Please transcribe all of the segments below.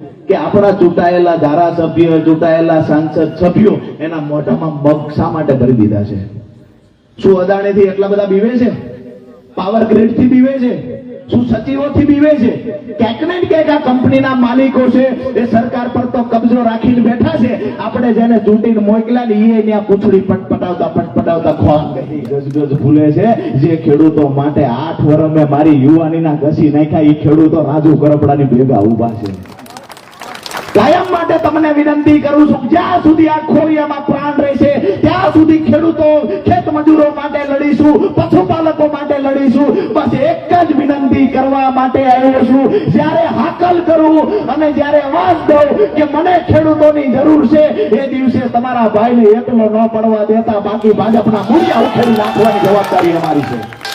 કે આપણા ચૂંટાયેલા ધારાસભ્ય, ચૂંટાયેલા સાંસદ સભ્યો એના મોઢામાં મગ શા માટે ભરી દીધા છે? શું અદાણીથી એટલા બધા બીવે છે? પાવર ગ્રીડથી બીવે છે? શું સચિવોથી બીવે છે? ક્યાંક ને ક્યાંક આ કંપનીના માલિકો છે, એ સરકાર પર તો કબજો રાખીને બેઠા છે. આપણે જેને ચૂંટીને મોકલ્યા ને એ ત્યાં પૂછડી પટપટાવતા પટપટાવતા ખોવાન કહી ગજગજ ભૂલે છે. જે ખેડૂતો માટે આઠ વર્ષ મેં મારી યુવાનીના ઘસી નાખ્યા એ ખેડૂતો રાજુ કરપડાની ભેગા ઊભા છે. કાયમ માટે તમને વિનંતી કરું છું, જ્યાં સુધી આ ખોડિયામાં પ્રાણ રહેશે, ત્યાં સુધી ખેડૂતો, ખેત મજૂરો માટે લડીશું, પશુપાલકો માટે લડીશું, બસ એક જ વિનંતી કરવા માટે આવ્યો છું. જ્યારે હાકલ કરું અને જ્યારે અવાજ દઉં કે મને ખેડૂતોની જરૂર છે, એ દિવસે તમારા ભાઈને એકલો ન પડવા દેતા, બાકી ભાજપના મૂલ્ય ઉખેડી નાખવાની જવાબદારી અમારી છે.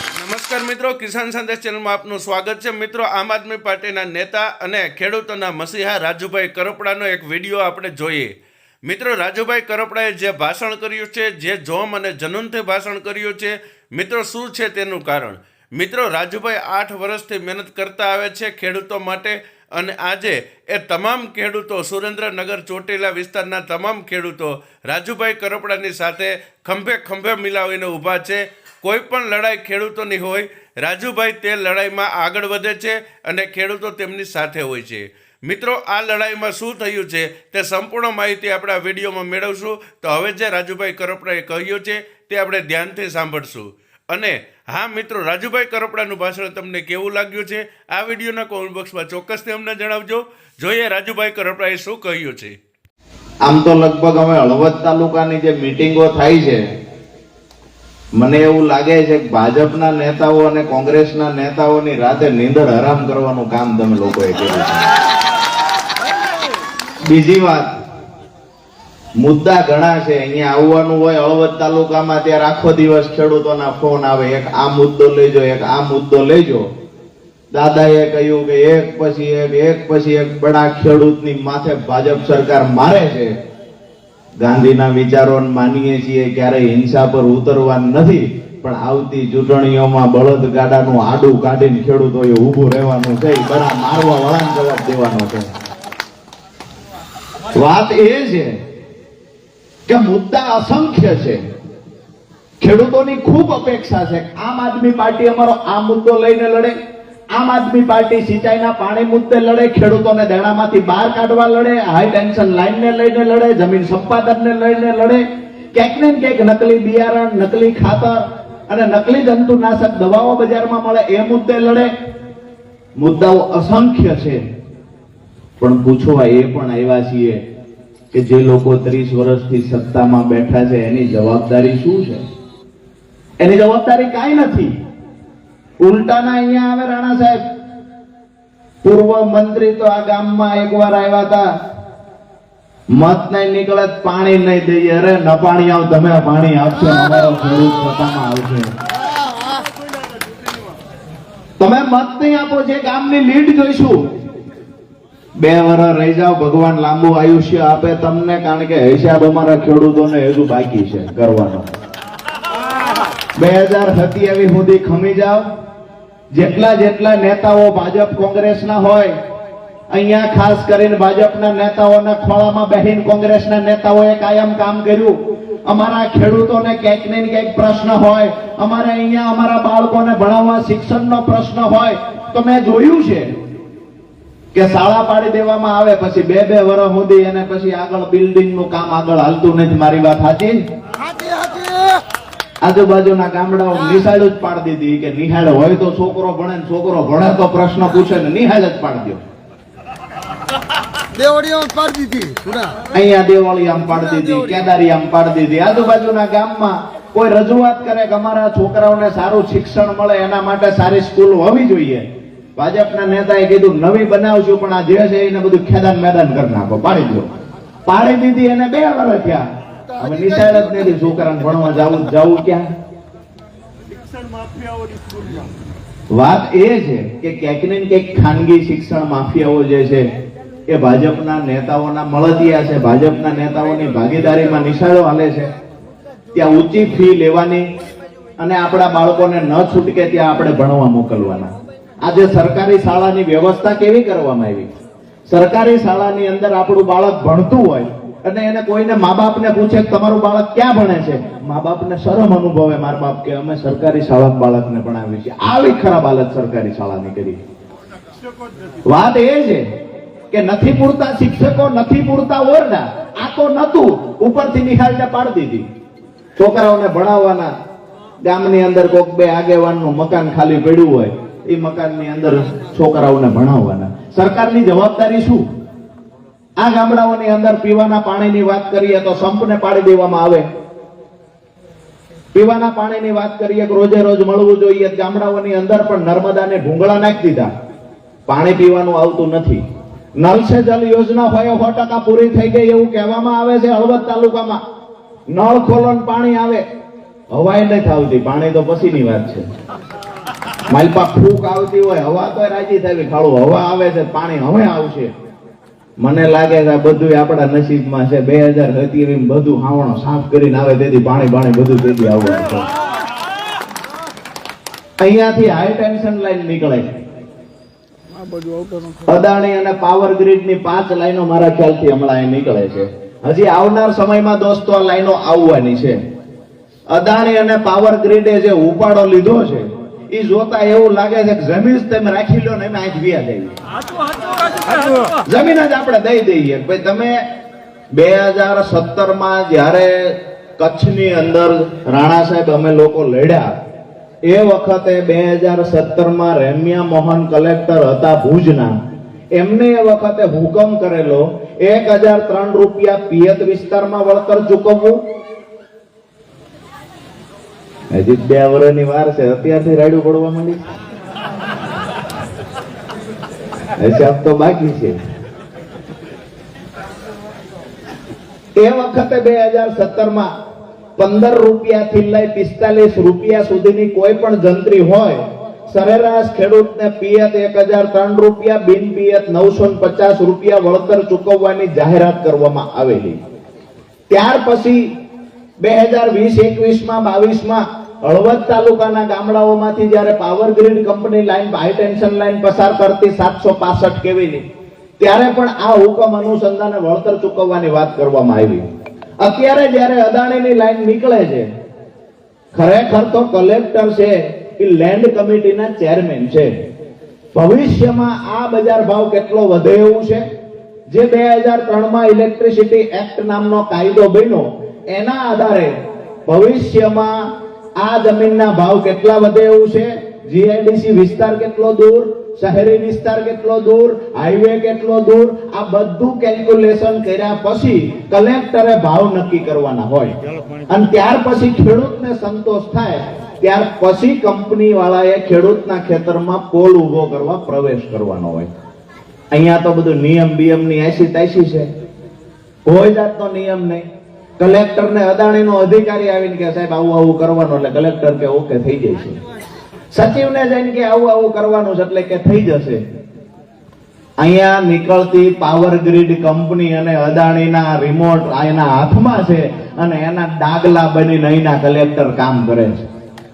નમસ્કાર મિત્રો, કિસાન સંદેશ ચેનલમાં આપનું સ્વાગત છે. મિત્રો, આમ આદમી પાર્ટીના નેતા અને ખેડૂતોના મસીહા રાજુભાઈ કરપડાનો એક વીડિયો આપણે જોઈએ. મિત્રો, રાજુભાઈ કરપડાએ જે ભાષણ કર્યું છે, જે જોમ અને જનૂનથી ભાષણ કર્યું છે, મિત્રો, શું છે તેનું કારણ? મિત્રો, રાજુભાઈ આઠ વર્ષથી મહેનત કરતા આવે છે ખેડૂતો માટે અને આજે એ તમામ ખેડૂતો, સુરેન્દ્રનગર, ચોટીલા વિસ્તારના તમામ ખેડૂતો રાજુભાઈ કરપડાની સાથે ખંભે ખંભે મિલાવીને ઊભા છે. કોઈ પણ લડાઈ ખેડૂતોની હોય, રાજુભાઈ તે લડાઈમાં આગળ વધે છે અને ખેડૂતો તેમની સાથે હોય છે. મિત્રો, આ લડાઈમાં શું થયું છે તે સંપૂર્ણ માહિતી આપણે આ વિડીયોમાં મેળવશું. તો હવે જે રાજુભાઈ કરપડાએ કહ્યું છે તે આપણે ધ્યાનથી સાંભળશું. અને હા, મિત્રો, રાજુભાઈ કરપડાનું ભાષણ તમને કેવું લાગ્યું છે? આ વિડીયોના કોમેન્ટ બોક્સમાં ચોક્કસથી અમને જણાવજો. જોઈએ રાજુભાઈ કરપડાએ શું કહ્યું છે. આમ તો લગભગ હવે હળવદ તાલુકાની જે મિટિંગો થાય છે મને એવું લાગે છે કે ભાજપના નેતાઓ અને કોંગ્રેસના નેતાઓની રાતે નીંદર હરામ કરવાનું કામ તમે લોકોએ કર્યું છે. બીજી વાત, મુદ્દા ઘણા છે. અહીંયા આવવાનું હોય હળવદ તાલુકામાં ત્યારે આખો દિવસ ખેડૂતોના ફોન આવે. એક આ મુદ્દો લેજો, એક આ મુદ્દો લેજો. દાદાએ કહ્યું કે એક પછી એક એક પછી એક બડા ખેડૂતની માથે ભાજપ સરકાર મારે છે. ગાંધીના વિચારો માનીએ છીએ, ક્યારેય હિંસા પર ઉતરવા નથી, પણ આવતી ચૂંટણીઓમાં બળદ ગાડાનું આડું કાઢીને ખેડૂતોએ ઊભું રહેવાનું છે ઈ મારવા વાળાને જવાબ દેવાનો છે. વાત એ છે કે મુદ્દા અસંખ્ય છે. ખેડૂતોની ખૂબ અપેક્ષા છે આમ આદમી પાર્ટી અમારો આ મુદ્દો લઈને લડે આમ આદમી પાર્ટી સિંચાઈના પાણી મુદ્દે લડે, ખેડૂતોને દેણામાંથી બહાર કાઢવા લડે, હાઈ ટેન્શન લાઈનને લઈને લડે, જમીન સંપાદનને લઈને લડે. ક્યાંક ને ક્યાંક નકલી બિયારણ, નકલી ખાતર અને નકલી જંતુનાશક દવાઓ બજારમાં મળે, એ મુદ્દે લડે. મુદ્દાઓ અસંખ્ય છે. પણ પૂછવા એ પણ આવ્યા છીએ કે જે લોકો ત્રીસ વર્ષથી સત્તામાં બેઠા છે, એની જવાબદારી શું છે? એની જવાબદારી કાંઈ નથી. ઉલટાના અહીંયા આવે રાણા સાહેબ. પૂર્વ મંત્રી તો આ ગામમાં એકવાર આવ્યા હતા. મત નહીં નીકળે પાણી નહીં દઈએ. અરે ન પાણી આવ, તમે પાણી આપશો, અમારો ખેડૂત પોતામાં આવશે. તમે મત નહીં આપો, જે ગામની લીડ જોઈશું. બે વર્ષ રહી જાઓ, ભગવાન લાંબુ આયુષ્ય આપે તમને, કારણ કે હિસાબ અમારા ખેડૂતોને હજુ બાકી છે કરવાનો. બે હજાર સત્યાવીસ સુધી ખમી જાઓ. જેટલા જેટલા નેતાઓ ભાજપ કોંગ્રેસના હોય, અહીંયા ખાસ કરીને ભાજપના નેતાઓના ખોળામાં બહેન કોંગ્રેસના નેતાઓએ કાયમ કામ કર્યું. અમારા ખેડૂતોને ક્યાંક ને ક્યાંક પ્રશ્ન હોય, અમારે અહીંયા અમારા બાળકોને ભણાવવા શિક્ષણનો પ્રશ્ન હોય, તો મેં જોયું છે કે શાળા પાડી દેવામાં આવે, પછી બે બે વર્ષ સુધી અને પછી આગળ બિલ્ડિંગનું કામ આગળ હાલતું નથી. મારી વાત સાચી. આજુબાજુના ગામડાઓ નિહાળ જ પાડી દીધી કે નિહાળ. હોય તો છોકરો ભણે ને છોકરો ભણે તો પ્રશ્ન પૂછે ને નિહાળ જ પાડી દો દેવડીઓ પાડી દીધી સુના અહીંયા દેવાળી આમ પાડી દીધી કેદારી આમ પાડી દીધી. આજુબાજુના ગામમાં કોઈ રજૂઆત કરે કે અમારા છોકરાઓને સારું શિક્ષણ મળે એના માટે સારી સ્કૂલ હોવી જોઈએ. ભાજપના નેતાએ કીધું નવી બનાવશું પણ આ જે છે એને બધું ખેદાન મેદાન કરી નાખો. પાડી દો પાડી દીધી એને બે વર્ષ થયા. હવે નિશાળ જ નથી છોકરાને ભણવા જવું જવું ક્યાં? વાત એ છે કે ક્યાંક ને ક્યાંક ખાનગી શિક્ષણ માફિયાઓ જે છે એ ભાજપના નેતાઓના મળતિયા છે. ભાજપના નેતાઓની ભાગીદારીમાં નિશાળો હાલે છે. ત્યાં ઊંચી ફી લેવાની અને આપણા બાળકોને ન છૂટકે ત્યાં આપણે ભણવા મોકલવાના. આજે સરકારી શાળાની વ્યવસ્થા કેવી કરવામાં આવી? સરકારી શાળાની અંદર આપણું બાળક ભણતું હોય અને એને કોઈને મા બાપને પૂછે કે તમારું બાળક ક્યાં ભણે છે? મા બાપને શરમ અનુભવે મારા બાપ કે અમે સરકારી શાળા બાળકને ભણાવીએ છીએ આવી ખરાબ હાલત સરકારી શાળાની કરી. વાત એ છે કે નથી પૂરતા શિક્ષકો, નથી પૂરતા ઓરડા. આ તો નતું ઉપરથી નિહાળને પાડી દીધી. છોકરાઓને ભણાવવાના. ગામની અંદર કોક બે આગેવાનનું મકાન ખાલી પડ્યું હોય, એ મકાનની અંદર છોકરાઓને ભણાવવાના. સરકારની જવાબદારી શું? આ ગામડાઓની અંદર પીવાના પાણીની વાત કરીએ તો સંપને પાડી દેવામાં આવે. પીવાના પાણીની વાત કરીએ રોજે રોજ મળવું જોઈએ. ગામડાઓની અંદર પણ નર્મદાને ભૂંગળા નાખી દીધા. પાણી પીવાનું આવતું નથી. નલ સે જલ યોજના હોય, સો ટકા પૂરી થઈ ગઈ એવું કહેવામાં આવે છે હળવદ તાલુકામાં. નળ ખોલો પાણી આવે. હવાય નથી આવતી. પાણી તો પછીની વાત છે. માલપા ફૂક આવતી હોય, હવા તો રાજી થાય ખાડું હવા આવે છે, પાણી હવે આવશે. મને લાગે છે આ બધું આપણા નસીબમાં છે. બે હજાર સત્યાવીસ બધું હાવણો સાફ કરીને આવે, તેથી પાણી પાણી બધું તેથી આવવાનું અહીંયાથી હાઈ ટેન્શન લાઈન નીકળે અદાણી અને પાવર ગ્રીડની પાંચ લાઈનો મારા ખ્યાલથી હમણાં અહીં નીકળે છે. હજી આવનાર સમયમાં દોસ્તો આ લાઈનો આવવાની છે. અદાણી અને પાવર ગ્રીડે જે ઉપાડો લીધો છે એ જોતા એવું લાગે છે કે જમીન તમે રાખી લો ને અમે આજ વ્યા દેવી જમીન જ આપણે દઈ દઈએ ભાઈ તમે બે હજાર સત્તરમાં જ્યારે કચ્છની અંદર રાણા સાહેબ અમે લોકો લડ્યા એ વખતે બે હજાર સત્તરમાં રેમ્યા મોહન કલેક્ટર હતા ભુજના. એમને એ વખતે હુકમ કરેલો એક હજાર ત્રણ રૂપિયા પિયત વિસ્તારમાં વળતર ચૂકવવું હજી બે વર્ષની વાર છે. અત્યારથી રાડ્યું પડવા માંડી. હિસાબ તો બાકી છે. એ વખતે બે હજાર સત્તરમાં પંદર રૂપિયા લઈ પિસ્તાલીસ રૂપિયા સુધીની કોઈ પણ જંત્રી હોય, સરેરાશ ખેડૂતને પિયત એક હજાર ત્રણ રૂપિયા, બિન પિયત નવસો પચાસ રૂપિયા વળતર ચૂકવવાની જાહેરાત કરવામાં આવેલી. ત્યાર પછી બે હજાર વીસ એકવીસમાં બાવીસમાં હળવદ તાલુકાના ગામડાઓમાંથી જ્યારે power grid company line high tension line પસાર કરતી સાતસો પાસઠ કેવીની, ત્યારે પણ આ હુકમ અનુસંધાને વળતર ચૂકવવાની વાત કરવામાં આવી. અત્યારે જ્યારે અદાણીની લાઈન નીકળે છે, ખરેખર તો કલેક્ટર છે એ લેન્ડ કમિટીના ચેરમેન છે. ભવિષ્યમાં આ બજાર ભાવ કેટલો વધે એવું છે? જે બે હજાર ત્રણમાં ઇલેક્ટ્રિસિટી એક્ટ નામનો કાયદો બન્યો, એના આધારે ભવિષ્યમાં આ જમીનના ભાવ કેટલા વધે એવું છે? જીઆઈડીસી વિસ્તાર કેટલો દૂર? શહેરી વિસ્તાર કેટલો દૂર? હાઈવે કેટલો દૂર? આ બધું કેલ્ક્યુલેશન કર્યા પછી કલેક્ટરે ભાવ નક્કી કરવાના હોય. અને ત્યાર પછી ખેડૂતને સંતોષ થાય, ત્યાર પછી કંપની વાળાએ ખેડૂતના ખેતરમાં પોલ ઊભો કરવા પ્રવેશ કરવાનો હોય. અહીંયા તો બધું નિયમ બિયમની એસી તૈસી છે. કોઈ જાતનો નિયમ નહીં. કલેક્ટર ને અદાણી નો અધિકારી આવીને કે સાહેબ, આવું આવું કરવાનું. એટલે કલેક્ટર કે, ઓકે, થઈ જાય છે. સચિવને જઈને કે, આવું આવું કરવાનું છે, એટલે કે, થઈ જશે. અહીંયા નીકળતી પાવર ગ્રીડ કંપની અને અદાણીના રિમોટ એના હાથમાં છે અને એના ડાગલા બનીને અહીંના કલેક્ટર કામ કરે છે.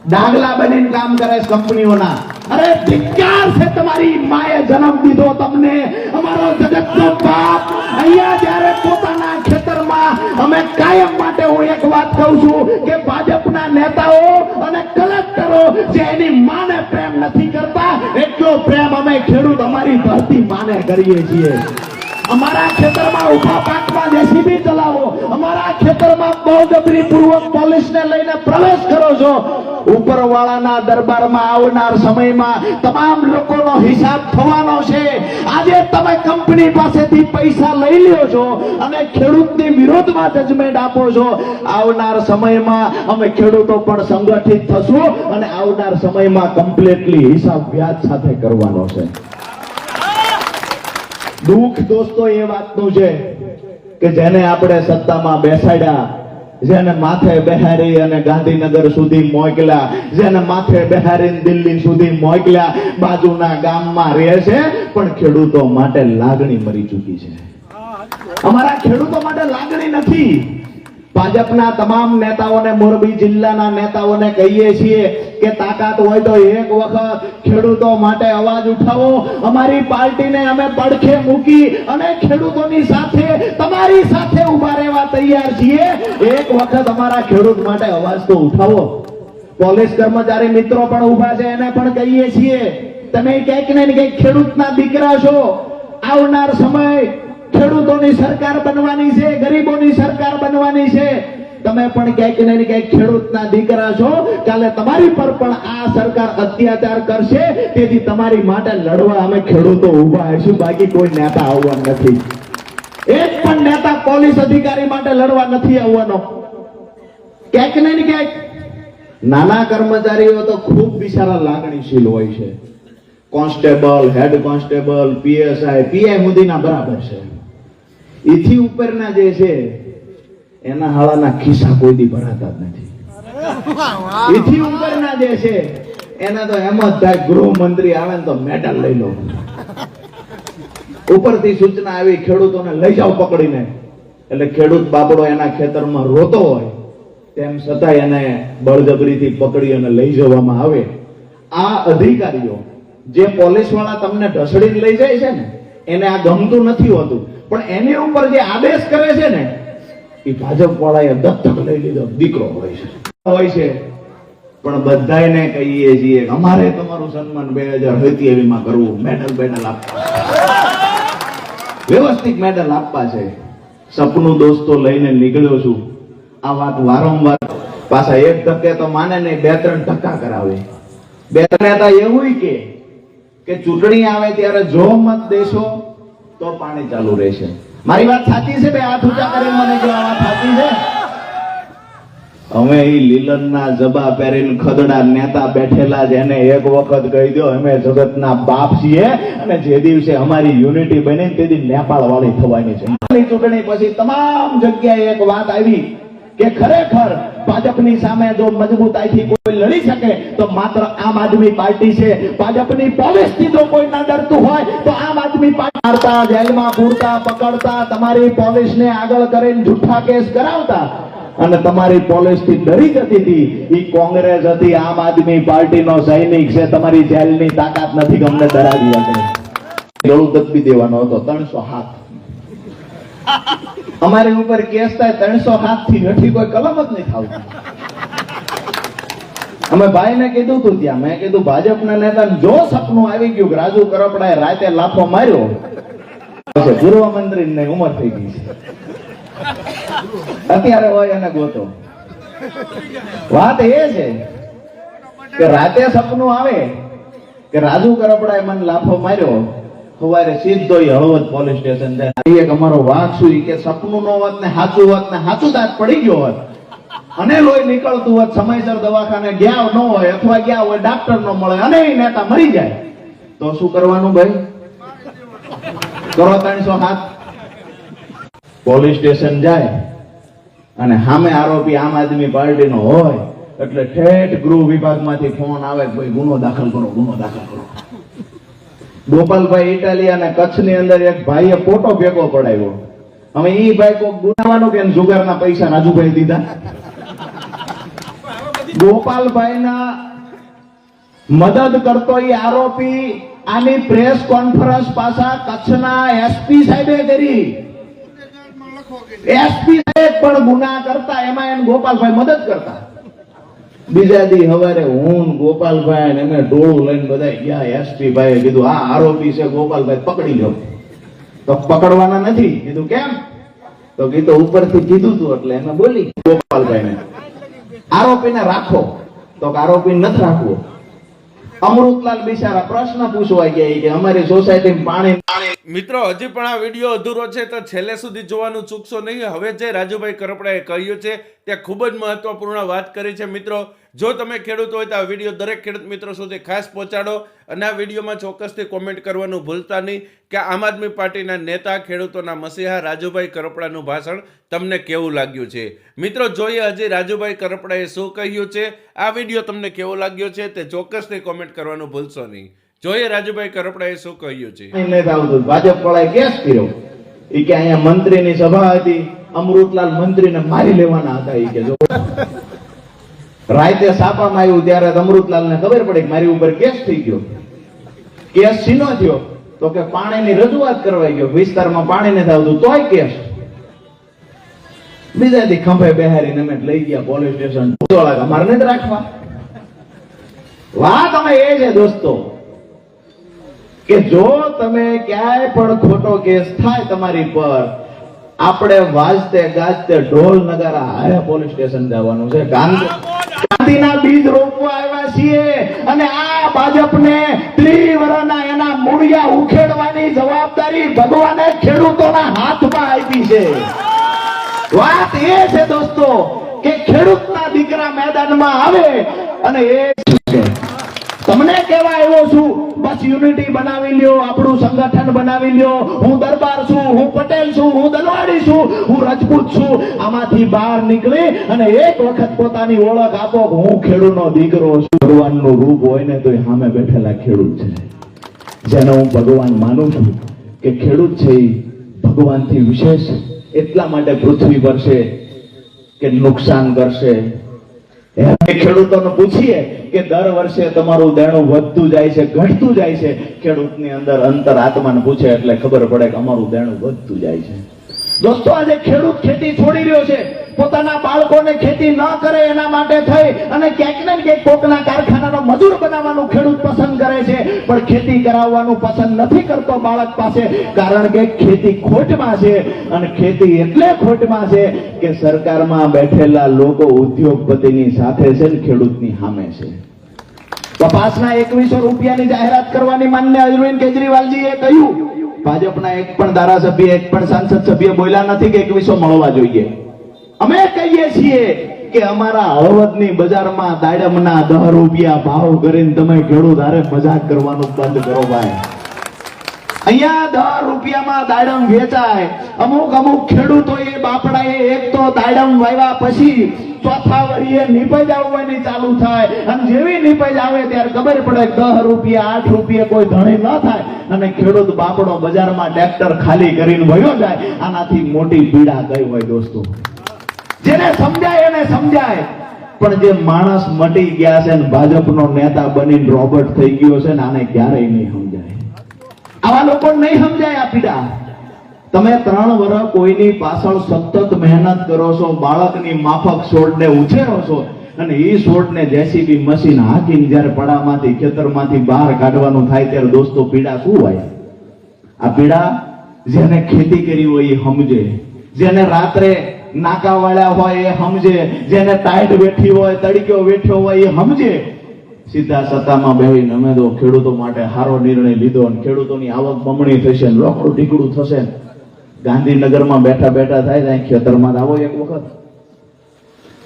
ડાગલા બનીને કામ કરે છે કંપનીઓના અરે ધિક્કાર છે તમારી માએ જન્મ દીધો તમને. અમારો જગતનો બાપ અહીંયા જ્યારે પોતાના ખેતરમાં અમે કાયમ માટે હું એક વાત કહું છું કે ભાજપના નેતાઓ અને કલેક્ટરો જે એની માને પ્રેમ નથી કરતા, એટલો પ્રેમ અમે ખેડૂત અમારી ધરતી માને કરીએ છીએ. અમારા ખેતરમાં ઊભા પાકમાં જેસીબી ચલાવો. અમારા ખેતરમાં બળજબરી પૂર્વક પોલીસને લઈને પ્રવેશ કરો છો. ઉપરવાળાના દરબારમાં આવનાર સમયમાં તમામ લોકોનો હિસાબ થવાનો છે. આજે તમે કંપની પાસેથી પૈસા લઈ લ્યો છો અને ખેડૂતની વિરોધમાં જજમેન્ટ આપો છો. આવનાર સમયમાં અમે ખેડૂતો પણ સંગઠિત થશું અને આવનાર સમયમાં કમ્પ્લીટલી હિસાબ વ્યાજ સાથે કરવાનો છે. દુઃખ દોસ્તો એ વાતનું છે કે જેને આપણે સત્તામાં બેસાડ્યા, જેને માથે બેહારી અને ગાંધીનગર સુધી મોકલ્યા, જેને માથે બેહારી દિલ્હી સુધી મોકલ્યા, બાજુના ગામમાં રહે છે, પણ ખેડૂતો માટે લાગણી મરી ચૂકી છે. અમારા ખેડૂતો માટે લાગણી નથી. ભાજપના તમામ નેતાઓને મોરબી જિલ્લાના નેતાઓને કહીએ છીએ કે તાકાત હોય તો એક વખત ખેડૂતો માટે અવાજ ઉઠાવો. અમારી પાર્ટીને અમે પડખે મૂકી અને ખેડૂતોની સાથે, તમારી સાથે ઊભા રહેવા તૈયાર છીએ. એક વખત અમારા ખેડૂત માટે અવાજ તો ઉઠાવો. પોલીસ કર્મચારી મિત્રો પણ ઊભા છે, એને પણ કહીએ છીએ. તમે ક્યાંક ને ક્યાંક ખેડૂતના દીકરા છો. આવનાર સમય ખેડૂતોની સરકાર બનવાની છે, ગરીબોની સરકાર બનવાની છે. તમે પણ ક્યાંક ને ક્યાંક ખેડૂતના દીકરા છો, કાલે તમારી પર પણ આ સરકાર અત્યાચાર કરશે. તેથી તમારી માટે લડવા અમે ખેડૂતો ઊભા હશું બાકી કોઈ નેતા આવવા નથી. એક પણ નેતા પોલીસ અધિકારી માટે લડવા નથી આવવાનો. ક્યાંક ને ક્યાંક નાના કર્મચારીઓ તો ખૂબ બિચારા લાગણીશીલ હોય છે. Constable, head constable, PSI, PI સુધીના બરાબર છે. એથી ઉપરના જે છે, એના હાળાના ખિસ્સા કોઈ દી ભરાતા જ નથી. એથી ઉપરના જે છે, એના તો એમ જ થાય, ગૃહમંત્રી આવે તો મેડલ લઈ લો. ઉપરથી સૂચના આવી, ખેડૂતોને લઈ જાઓ પકડીને. એટલે ખેડૂત બાપડો એના ખેતરમાં રોતો હોય, તેમ છતાં એને બળજબરીથી પકડી અને લઈ જવામાં આવે. આ અધિકારીઓ જે પોલીસવાળા તમને ઢસડીને લઈ જાય છે ને, એને આ ગમતું નથી હોતું. પણ એની ઉપર જે આદેશ કરે છે ને, એ ભાજપ વાળાએ દત્તક લઈ લીધો, દીકરો હોય છે. હોય છે. પણ બધાને કહીએ છીએ, અમારે તમારું સન્માન બે હજારમાં કરવું મેડલ બેડલ આપવા. વ્યવસ્થિત મેડલ આપવા છે. સપનું દોસ્તો લઈને નીકળ્યો છું. આ વાત વારંવાર પાછા એક ટકે તો માને નહીં, બે ત્રણ ટકા કરાવે. બે ત્રણ એવું કે કે ચૂંટણી આવે ત્યારે જો મત દેશો, તો પાણી ચાલુ રહેશે. મારી વાત સાચી છે બે? હાથ ઊંચા કરીને મને જો આ સાચી છે? અમે ઈ લીલનના જબા પહેરીને ખદડા નેતા બેઠેલા છે એને એક વખત કહી દો અમે જગતના બાપ છીએ અને જે દિવસે અમારી યુનિટી બની તે દી નેપાળ વાળી થવાની છે. ચૂંટણી પછી તમામ જગ્યાએ એક વાત આવી. કે ખરેખર ભાજપની સામે જો મજબૂતાઈથી કોઈ લડી શકે, તો માત્ર આમ આદમી પાર્ટી છે. ભાજપની પોલીસથી જો કોઈ ના ડરતું હોય, તો આમ આદમી પાર્ટી મારતા, જેલમાં પૂરતા પકડતા, તમારી પોલીસને આગળ કરીને જુઠ્ઠા કેસ કરાવતા. અને તમારી પોલીસથી ડરી જતી હતી. એ કોંગ્રેસ હતી, આમ આદમી પાર્ટીનો સૈનિક છે. તમારી જેલની તાકાત નથી ગમને ડરાવી દેવાનો હતો, ત્રણસો હાથ. અમારી ઉપર કેસ થાય, ત્રણસો હાથથી નથી, કોઈ કલમ જ નહીં થાવતી અમે ભાઈને કીધું તું ત્યાં, મેં કીધું, ભાજપના નેતા જો સપનું આવી ગયું કે રાજુ કરપડાએ રાતે લાફો માર્યો પૂર્વ મંત્રી ને ઉંમર થઈ ગઈ છે. અત્યારે હોય અને ગોતો. વાત એ છે કે રાતે સપનું આવે કે રાજુ કરપડાએ મને લાફો માર્યો સવારે સીધો હળવદ પોલીસ સ્ટેશન એક અમારો વાઘ સુઈ કે સપનું નો હોત ને સાચું વાત ને સાચું દાંત પડી ગયો હોત. અને લોહી નીકળતું હોત, સમયસર દવાખાને ગયા ન હોય અથવા ગયા હોય ડાક્ટર નો મળે અને નેતા મરી જાય. તો શું કરવાનું ભાઈ? કરો ત્રણસો હાથ. પોલીસ સ્ટેશન જાય અને સામે આરોપી આમ આદમી પાર્ટીનો હોય, એટલે ઠેઠ ગૃહ વિભાગમાંથી ફોન આવે ભાઈ ગુનો દાખલ કરો, ગુનો દાખલ કરો. ગોપાલભાઈ ઇટાલી અને કચ્છની અંદર એક ભાઈએ ફોટો ભેગો પડાવ્યો. હવે એ ભાઈ કોક ગુનાવાનો કે જુગારના પૈસા રાજુભાઈ દીધા? ગોપાલભાઈના મદદ કરતો ઈ આરોપી આની પ્રેસ કોન્ફરન્સ પાછા કચ્છના એસપી સાહેબે કરી. એસપી સાહેબ પણ ગુના કરતા, એમાં એને ગોપાલભાઈ મદદ કરતા. બીજા દી હવારે હું, ગોપાલભાઈ ને અમે ડોળું લઈને બધા ગયા. એસપી ભાઈએ કીધું, આ આરોપી છે, ગોપાલભાઈ, પકડી લો તો પકડવાના નથી. કીધું, કેમ? તો કીધું, ઉપરથી કીધું તું એટલે એને બોલી ગોપાલભાઈ ને આરોપીને રાખો. તો આરોપી નથી રાખવો. અમૃતલાલ બિચારા પ્રશ્ન પૂછવા ગયા કે અમારી સોસાયટી પાણી મિત્રો, હજી પણ આ વીડિયો અધૂરો છે તો છેલ્લે સુધી જોવાનું ચૂકશો નહીં. હવે જે રાજુભાઈ કરપડાએ કહ્યું છે, તે ખૂબ જ મહત્વપૂર્ણ વાત કરી છે. મિત્રો જો તમે ખેડૂત હોય તો આ વીડિયો દરેક ખેડૂત મિત્રો સુધી ખાસ પહોંચાડો અને આ વિડીયોમાં ચોક્કસથી કોમેન્ટ કરવાનું ભૂલતા નહીં કે આમ આદમી પાર્ટીના નેતા, ખેડૂતોના મસીહા રાજુભાઈ કરપડાનું ભાષણ તમને કેવું લાગ્યું છે? મિત્રો, જોઈએ હજી રાજુભાઈ કરપડાએ શું કહ્યું છે? આ વીડિયો તમને કેવો લાગ્યો છે તે ચોક્કસથી કોમેન્ટ કરવાનું ભૂલશો નહીં. જોઈએ રાજુભાઈ કરપડાએ શું કહ્યું છે? ભાજપ વાળાએ કેસ કર્યો. એ કે અહીંયા મંત્રીની સભા હતી, અમૃતલાલ મંત્રીને મારી લેવાના હતા એ કે રાતે સાપામાં આવ્યું ત્યારે અમૃતલાલને ખબર પડી કે મારી ઉપર કેસ થઈ ગયો. કેસ સીનો થયો. તો કે પાણીની રજૂઆત કરવા ગયો. વિસ્તારમાં પાણી નથી આવતું, તોય કેસ. બીજા દી ખંભે બેહારીને અમે લઈ ગયા પોલીસ સ્ટેશન. અમારે નથી રાખવા. વાત અમે એ છે દોસ્તો, કે જો તમે ક્યાંય પણ ખોટો કેસ થાય તમારી પર આપણે વાજતે ગાજતે ઢોલ નગારા હારે પોલીસ સ્ટેશન જવાનું છે. ગાંધી ગાંધીના બીજ રોપવા આવ્યા છીએ અને આ ભાજપને ત્રિવરના એના મૂળિયા ઉખેડવાની જવાબદારી ભગવાને ખેડૂતોના હાથમાં આપી છે. વાત એ છે દોસ્તો કે ખેડૂતના દીકરા મેદાનમાં આવે અને એ છે તમને કેવા આવ્યો છું, બસ યુનિટી બનાવી લ્યો, આપણું સંગઠન બનાવી લ્યો. હું દરબાર છું, હું પટેલ છું, હું દલવાડી છું, હું રજપૂત છું. આમાંથી બહાર નીકળી અને એક વખત પોતાની ઓળખ આપો હું ખેડૂતનો દીકરો છું. ભગવાનનું રૂપ હોય ને તો એ સામે બેઠેલા ખેડૂત છે. જેને હું ભગવાન માનું છું કે ખેડૂત છે એ ભગવાનથી વિશેષ. એટલા માટે પૃથ્વી પર છે કે નુકસાન કરશે ખેડૂતોને પૂછીએ કે દર વર્ષે તમારું દેણું વધતું જાય છે, ઘટતું જાય છે? ખેડૂતની અંદર અંતર આત્માને પૂછે એટલે ખબર પડે કે અમારું દેણું વધતું જાય છે. દોસ્તો, આજે ખેડૂત ખેતી છોડી રહ્યો છે. પોતાના બાળકોને ખેતી ન કરે એના માટે થઈ અને ક્યાંક ને ક્યાંક કોકના કારખાનાનો મજૂર બનાવવાનું ખેડૂત પસંદ કરે છે. પણ ખેતી કરાવવાનું પસંદ નથી કરતો બાળક પાસે, કારણ કે ખેતી ખોટમાં છે અને ખેતી એટલે ખોટમાં છે કે સરકારમાં બેઠેલા લોકો ઉદ્યોગપતિની સાથે છે ને ખેડૂતની સામે છે. કપાસના એકવીસો રૂપિયાની જાહેરાત કરવાની માન્ય અરવિંદ કેજરીવાલજીએ કહ્યું. ભાજપના એક પણ ધારાસભ્ય, એક પણ સાંસદ સભ્ય બોલ્યા નથી કે એકવીસો મળવા જોઈએ. અમે કહીએ છીએ કે અમારા હળવદની બજારમાં દાડમના દહ રૂપિયા ભાવ કરીને તમે ખેડૂત હારે મજાક કરવાનું બંધ કરો ભાઈ. અહીંયા દહ રૂપિયામાં દાડમ વેચાય. અમુક અમુક ખેડૂતોએ, બાપડાએ એક તો દાડમ વાવ્યા પછી ચોથા વરીએ નીપજ આવવાની ચાલુ થાય. અને જેવી નીપજ આવે ત્યારે ખબર પડે દહ રૂપિયા, આઠ રૂપિયા કોઈ ધણી ન થાય. અને ખેડૂત બાપડો બજારમાં ટ્રેક્ટર ખાલી કરીને વયો જાય. આનાથી મોટી પીડા કઈ હોય દોસ્તો? જેને સમજાય એને સમજાય. પણ જે માણસ મટી ગયા છે ને ભાજપનો નેતા બની રોબર્ટ થઈ ગયો છે ને આને ક્યારેય નહીં સમજાય. આવા લોકો નહીં સમજાય આ પીડા. તમે ત્રણ વર્ષ કોઈની પાછળ સતત મહેનત કરો છો, બાળકની માફક છોડને ઉછેરો છો અને એ છોડને જેસીબી મશીન હાકીને જ્યારે પડામાંથી, ખેતરમાંથી બહાર કાઢવાનું થાય ત્યારે દોસ્તો પીડા શું હોય? આ પીડા જેને ખેતી કરી હોય એ સમજે. જેને રાત્રે નાકા વાળ્યા હોય એ સમજે. જેને ટાઈટ બેઠી હોય, તડક્યો બેઠ્યો હોય એ સમજે. સીધા સત્તામાં બેહીને અમે તો ખેડૂતો માટે સારો નિર્ણય લીધો અને ખેડૂતોની આવક બમણી થશે રોકડું ઢીકડું થશે ગાંધીનગરમાં બેઠા બેઠા થાય ત્યાં ખેતરમાં આવો એક વખત.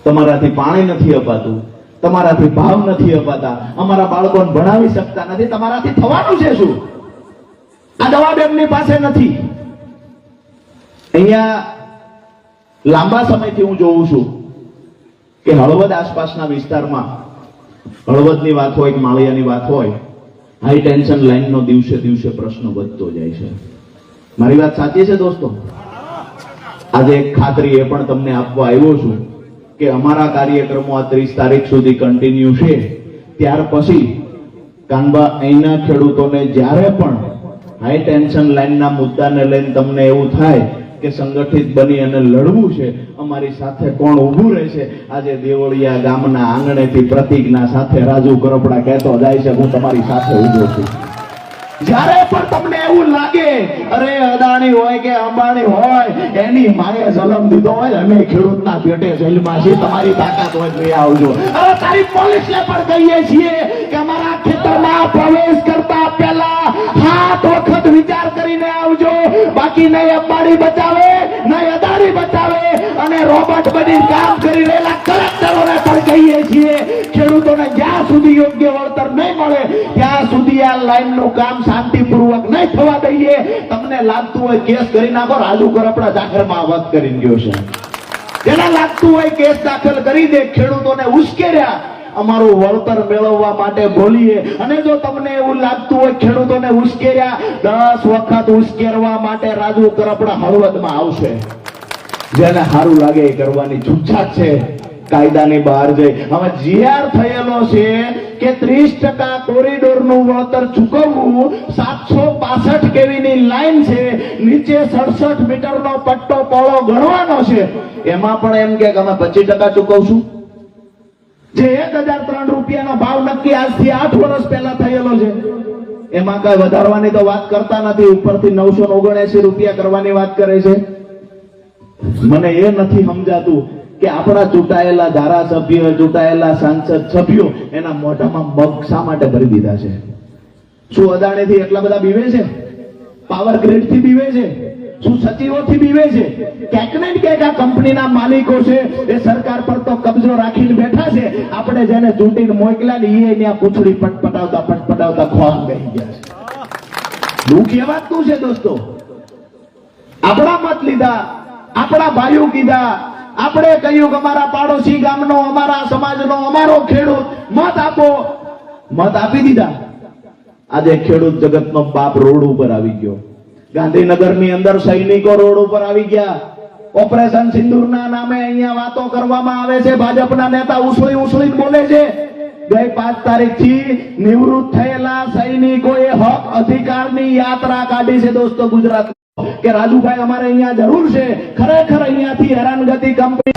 તમારાથી પાણી નથી અપાતું. તમારાથી ભાવ નથી અપાતા. અમારા બાળકોને ભણાવી શકતા નથી. તમારાથી થવાનું છે શું? આ જવાબ એમની પાસે નથી. અહીંયા લાંબા સમયથી હું જોઉં છું કે હળવદ આસપાસના વિસ્તારમાં હળવદની વાત હોય માળિયાની વાત હોય હાઈ ટેન્શન લાઈનનો દિવસે દિવસે પ્રશ્ન વધતો જાય છે. મારી વાત સાચી છે દોસ્તો? આજે એક ખાતરી એ પણ તમને આપવા આવ્યો છું કે અમારા કાર્યક્રમો આ ત્રીસ તારીખ સુધી કન્ટિન્યુ છે. ત્યાર પછી કાનબા અહીંના ખેડૂતોને જ્યારે પણ હાઈ ટેન્શન લાઈનના મુદ્દાને લઈને તમને એવું થાય કે સંગઠિત બની અને લડવું છે, અમારી સાથે કોણ ઊભું રહેશે આજે દેવળિયા ગામના આંગણેથી પ્રતિજ્ઞા સાથે રાજુ કરપડા કહેતો જાય છે, હું તમારી સાથે ઊભો છું. જ્યારે પણ તમને એવું લાગે, અરે, અદાણી હોય કે અંબાણી હોય, એની માએ જલમ દીધો હોય, અમે ખેડૂતના પેટે જેલમાં છીએ, તમારી તાકાત હોય તો આવજો. અરે, તારી પોલીસને પણ કહીએ છીએ કે અમારા ખેતરમાં પ્રવેશ કરતા પહેલા હાથ વખત બાકી નહીં અંબાણી બચાવે નહીં અદાણી બચાવે. અને રોબોટ બની કામ કરી રહેલા કલેક્ટરોને પણ કહીએ છીએ, ખેડૂતોને જ્યાં સુધી યોગ્ય વળતર નહીં મળે, ત્યાં સુધી આ લાઈનનું કામ શાંતિપૂર્વક નહીં થવા દઈએ. તમને લાગતું હોય કેસ કરી નાખો, રાજુ કરપડા જાહેરમાં વાત કરી ગયો છે. જેને લાગતું હોય કેસ દાખલ કરી દે, ખેડૂતોને ઉશ્કેર્યા અમારું વળતર મેળવવા માટે બોલીએ. અને જો તમને એવું લાગતું હોય ખેડૂતોને ઉશ્કેર્યા, દસ વખત ઉશ્કેરવા માટે રાજુ કરપડા હળવદમાં આવશે. જેને સારું લાગે એ કરવાની છૂટછાટ છે. કાયદાની બહાર જઈ. હવે જીઆર થયેલો છે કે ત્રીસ ટકા કોરિડોરનું વળતર ચૂકવવું સાતસો પાસઠ કેવી ની લાઈન છે? નીચે સડસઠ મીટર નો પટ્ટો પોળો ગણવાનો છે. એમાં પણ એમ કે અમે પચીસ ટકા ચૂકવશું? જે એક હજાર ત્રણ રૂપિયાનો ભાવ નક્કી આજથી આઠ વર્ષ પહેલા થયેલો છે. એમાં કઈ વધારવાની તો વાત કરતા નથી, ઉપરથી નવસો ઓગણએસી રૂપિયા કરવાની વાત કરે છે. મને એ નથી સમજાતું કે આપણા ચૂંટાયેલા ધારાસભ્યો, ચૂંટાયેલા સાંસદ સભ્યો એના મોઢામાં મગ શા માટે ભરી દીધા છે? શું અદાણેથી એટલા બધા બીવે છે? પાવર ગ્રીડથી બીવે છે? શું સચિવોથી બીવે છે? ક્યાંક ને ક્યાંક આ કંપનીના માલિકો છે, એ સરકાર પર તો કબજો રાખીને બેઠા છે. આપણે જેને ચૂંટીને મોકલ્યા ને એ ત્યાં પૂછડી પટપટાવતા પટપટાવતા ખોવાન ગઈ ગયા છે. દુઃખ એ વાતનું છે દોસ્તો? આપણા મત લીધા, આપણા ભાઈઓ કીધા, આપણે કહ્યું કે અમારા પાડોશી ગામનો, અમારા સમાજનો, અમારો ખેડૂત, મત આપો. મત આપી દીધા. આજે ખેડૂત જગતનો બાપ રોડ ઉપર આવી ગયો. ગાંધીનગરની અંદર સૈનિકો રોડ ઉપર આવી ગયા. ઓપરેશન સિંદૂરના નામે અહીંયા વાતો કરવામાં આવે છે. ભાજપના નેતા ઉછળી ઉછળીને બોલે છે. ગઈ પાંચ તારીખથી નિવૃત્ત થયેલા સૈનિકોએ હક અધિકારની યાત્રા કાઢી છે દોસ્તો ગુજરાત. કે રાજુભાઈ અમારે અહીંયા જરૂર છે. ખરેખર અહીંયાથી હેરાનગતિ કંપની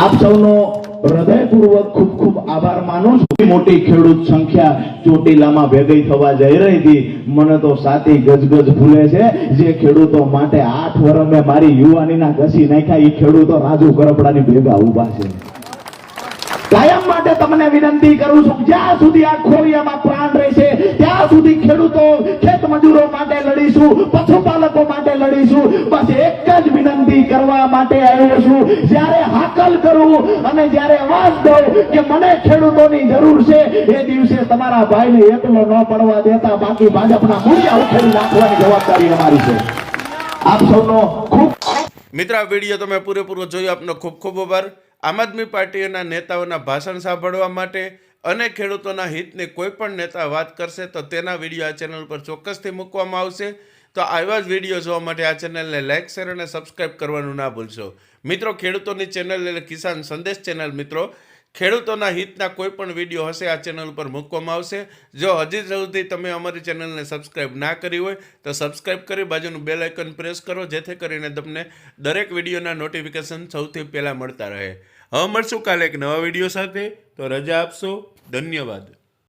આપ સૌનો હૃદયપૂર્વક ખૂબ ખૂબ આભાર માનું છું. મોટી ખેડૂત સંખ્યા ચોટીલામાં ભેગી થવા જઈ રહી હતી. મને તો સાતી ગજગજ ભૂલે છે. જે ખેડૂતો માટે આઠ વર્ષ મેં મારી યુવાનીના ઘસી નાખ્યા એ ખેડૂતો રાજુ કરપડાની ભેગા ઊભા છે. કાયમ માટે તમને વિનંતી કરું છું, જ્યાં સુધી આ ખોડિયામાં પ્રાણ રહેશે, ત્યાં સુધી ખેડૂતો, ખેત મજૂરો માટે લડીશું, પશુપાલકો માટે લડીશું, બસ એક જ વિનંતી કરવા માટે આવ્યો છું. જ્યારે હાકલ કરું અને જ્યારે અવાજ દઉં કે મને ખેડૂતોની જરૂર છે, એ દિવસે તમારા ભાઈને એકલો ન પડવા દેતા બાકી ભાજપના મૂળિયા ઉખેડી નાખવાની જવાબદારી અમારી છે. આપ સૌનો ખૂબ મિત્ર, આ વીડિયો તમે પૂરેપૂરો જોયો, આપનો ખૂબ ખૂબ આભાર. આમ આદમી પાર્ટીના નેતાઓના ભાષણ સાંભળવા માટે અને ખેડૂતોના હિતની કોઈ પણ નેતા વાત કરશે તો તેના વીડિયો આ ચેનલ પર ચોક્કસથી મૂકવામાં આવશે. તો આવા જ વીડિયો જોવા માટે આ ચેનલને લાઇક શેર અને સબસ્ક્રાઇબ કરવાનું ના ભૂલશો. મિત્રો, ખેડૂતોની ચેનલ એટલે કિસાન સંદેશ ચેનલ મિત્રો. ખેડૂતોના હિતના કોઈ પણ વીડિયો હશે આ ચેનલ ઉપર મૂકવામાં આવશે. જો હજી સુધી તમે અમારી ચેનલને સબસ્ક્રાઇબ ના કરી હોય તો સબસ્ક્રાઇબ કરી બાજુનું બેલ આઇકન પ્રેસ કરો, જેથી કરીને તમને દરેક વિડીયોના નોટિફિકેશન સૌથી પહેલાં મળતા રહે. હવે મળશું કાલે એક નવા વીડિયો સાથે. તો રજા આપશો. ધન્યવાદ.